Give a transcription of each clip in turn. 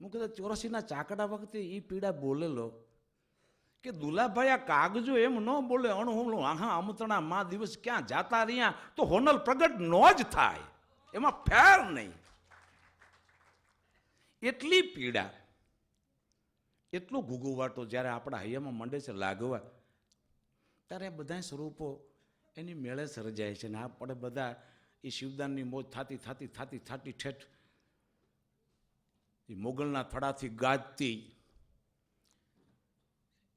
હું કદાચ ચોરસીના ચાકડા વખતે એ પીડા બોલેલો કે દુલાભાઈ આ કાગજો એમ ન બોલે અણહુમલું આહા અમતણા મા દિવસ ક્યાં જાતા રહ્યા? તો હોનલ પ્રગટ નો જ થાય. એમાં ફેર નહીં. એટલી પીડા, એટલો ઘૂઘુવાટો જ્યારે આપણા હૈયામાં મંડે છે લાગવા, ત્યારે બધા સ્વરૂપો એની મેળે સર્જાય છે ને આપણે બધા એ શિવદાનની મોજ થાતી થાતી થાતી થાતી ઠેઠ એ મોગલના થડાથી ગાજતી.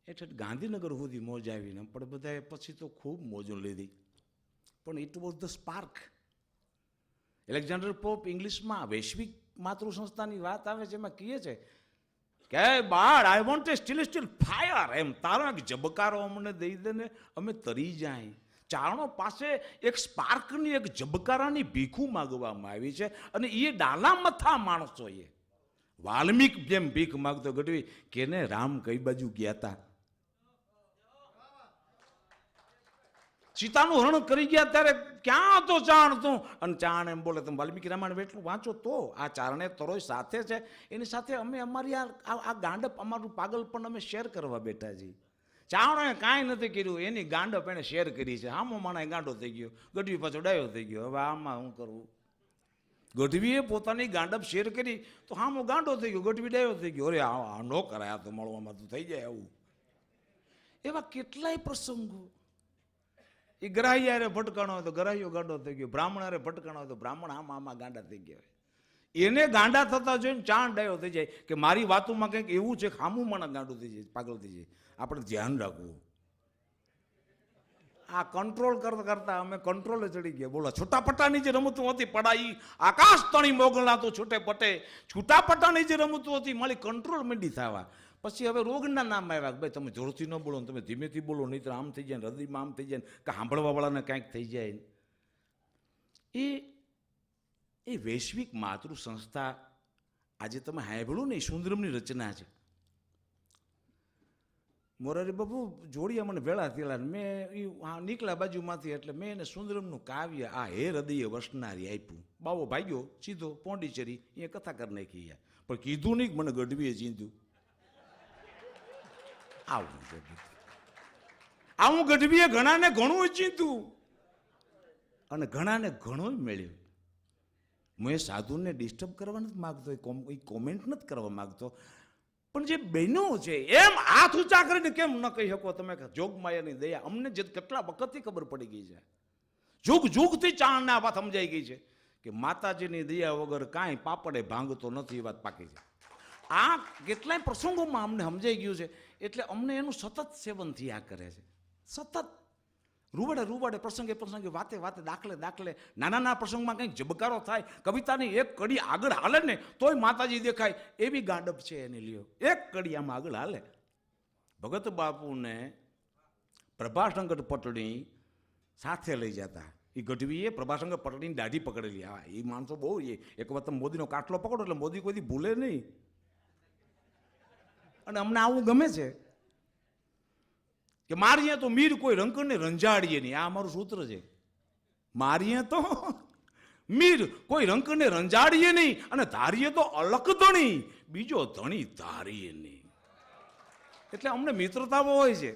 એટલે ગાંધીનગર સુધી મોજ આવીને, પણ બધાએ પછી તો ખૂબ મોજો લીધી. પણ it was the spark Alexander Pope ઇંગ્લિશમાં વૈશ્વિક માતૃ સંસ્થાની વાત આવે છે, એમાં કહે છે કે, બાળ I want a steel steel fire એમ તારો એક જબકારો અમને દઈ દે ને અમે તરી જાય. ચારણો પાસે એક સ્પાર્કની એક જબકારાની ભીખું માગવામાં આવી છે અને એ ડાલા મથા માણસો વાલ્મીક જેમ ભીખ માગતો ગઢવી કેને રામ કઈ બાજુ ગયા હતા સીતાનું હરણ કરી ગયા ત્યારે ક્યાં તો ચાણ તું અને ચાણ એમ બોલે, તમે વાલ્મીકી રામાયણ એટલું વાંચો તો? આ ચારણે તરોય સાથે છે. એની સાથે અમે અમારી આ આ- આ ગાંડપ અમારું પાગલ પણ અમે શેર કરવા બેઠા છીએ. ચાવણે કાંઈ નથી કર્યું. એની ગાંડપ એણે શેર કરી છે. આમો માણા ગાંડો થઈ ગયો. ગઢવી પાછો ડાયો થઈ ગયો. હવે આમાં શું કરવું? ગઢવીએ પોતાની ગાંડપ શેર કરી. તો હામો ગાંડો થઈ ગયો ગઢવી ડાયો થઈ ગયો. અરે આ ન કરાય તો મળવામાં તો થઈ જાય આવું. એવા કેટલાય પ્રસંગો. એ ગ્રાહી હારે ભટકાણો હોય તો ગ્રાહ્યો ગાંડો થઈ ગયો બ્રાહ્મણ હારે ભટકાણો હોય તો બ્રાહ્મણ આમાં આમાં ગાંડા થઈ ગયા એને ગાંડા થતા જોઈને ચાણ ડાયો થઈ જાય કે મારી વાતોમાં કંઈક એવું છે હામું મને ગાંડું થઈ જાય, પાગલ થઈ જાય. આપણે ધ્યાન રાખવું. આ કંટ્રોલ કરતા કરતા અમે કંટ્રોલે ચડી ગયા. બોલો છૂટાપટ્ટાની જે રમતો હતી પડાઈ, આકાશ તણી મોગલના તો છૂટે પટે. છૂટાપટ્ટાની જે રમતો હતી, મારી કંટ્રોલ મંડી થવા. પછી હવે રોગના નામ આવ્યા ભાઈ તમે જોરથી ન બોલો તમે ધીમેથી બોલો નહીં તો આમ થઈ જાય હૃદયમાં આમ થઈ જાય કે સાંભળવાવાળાને કાંઈક થઈ જાય એ એ વૈશ્વિક માતૃ સંસ્થા આજે તમે સાંભળ્યું ને સુંદરમની રચના છે. મોરારી બાબુ જોડિયા મને વેળા થયેલા મેં એ નીકળ્યા બાજુમાંથી એટલે મેં એને સુંદરમનું કાવ્ય, આ હે હૃદય વસનારી આપ્યું. બાવો ભાગ્યો, સીધો પોંડિચેરી એ કથા કરી નાખી યાર પણ કીધું નહીં મને ગઢવીએ ચીંધ્યું. આવું આવું ગઢવીએ ઘણાને ઘણું ચીંધ્યું. અને ઘણાને ઘણું મળ્યું. હું એ સાધુને ડિસ્ટર્બ કરવા નથી માગતો, એ કોમેન્ટ નથી કરવા માગતો. પણ જે બહેનો છે, એમ હાથ ઊંચા કરીને કેમ ન કહી શકો તમે કે જોગમાયાની દયા? અમને જે કેટલા વખતથી ખબર પડી ગઈ છે. જુગ જુગથી ચાણના વાત સમજાઈ ગઈ છે કે માતાજીની દયા વગર કાંઈ પાપડે ભાંગતો નથી એ વાત પાકી છે. આ કેટલાય પ્રસંગોમાં અમને સમજાઈ ગયું છે, એટલે અમને એનું સતત સેવન થયા કરે છે. સતત. રૂવાડે રૂવડે પ્રસંગે પ્રસંગે વાતે વાતે દાખલે દાખલે નાના નાના પ્રસંગમાં કંઈક જબકારો થાય, કવિતાની એક કડી આગળ હાલે ને તોય માતાજી દેખાય. એવી ગાડપ છે એની લ્યો. એક કડી આમાં આગળ હાલે. ભગત બાપુને પ્રભાશંકર પટણી સાથે લઈ જતા. એ ગઢવીએ પ્રભાશંકર પટણીની દાઢી પકડેલી. હા એ માણસો બહુ એ. એક વખત મોદીનો કાટલો પકડો એટલે મોદી કોઈથી ભૂલે નહીં. અને અમને આવું ગમે છે. કે મારીએ તો મીર કોઈ રંકણને રંજાડીએ નહીં. આ અમારું સૂત્ર છે. મારીએ તો મીર કોઈ રંકને રંજાડીએ નહીં અને ધારીએ તો અલક ધણી. બીજો ધણી ધારીએ નહીં. એટલે અમને મિત્રતાઓ હોય છે.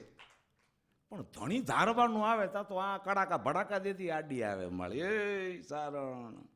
પણ ધણી ધારવાનું આવે તા તો આ કડાકા ભડાકા દેતી આડી આવે મળી. એ સારણ.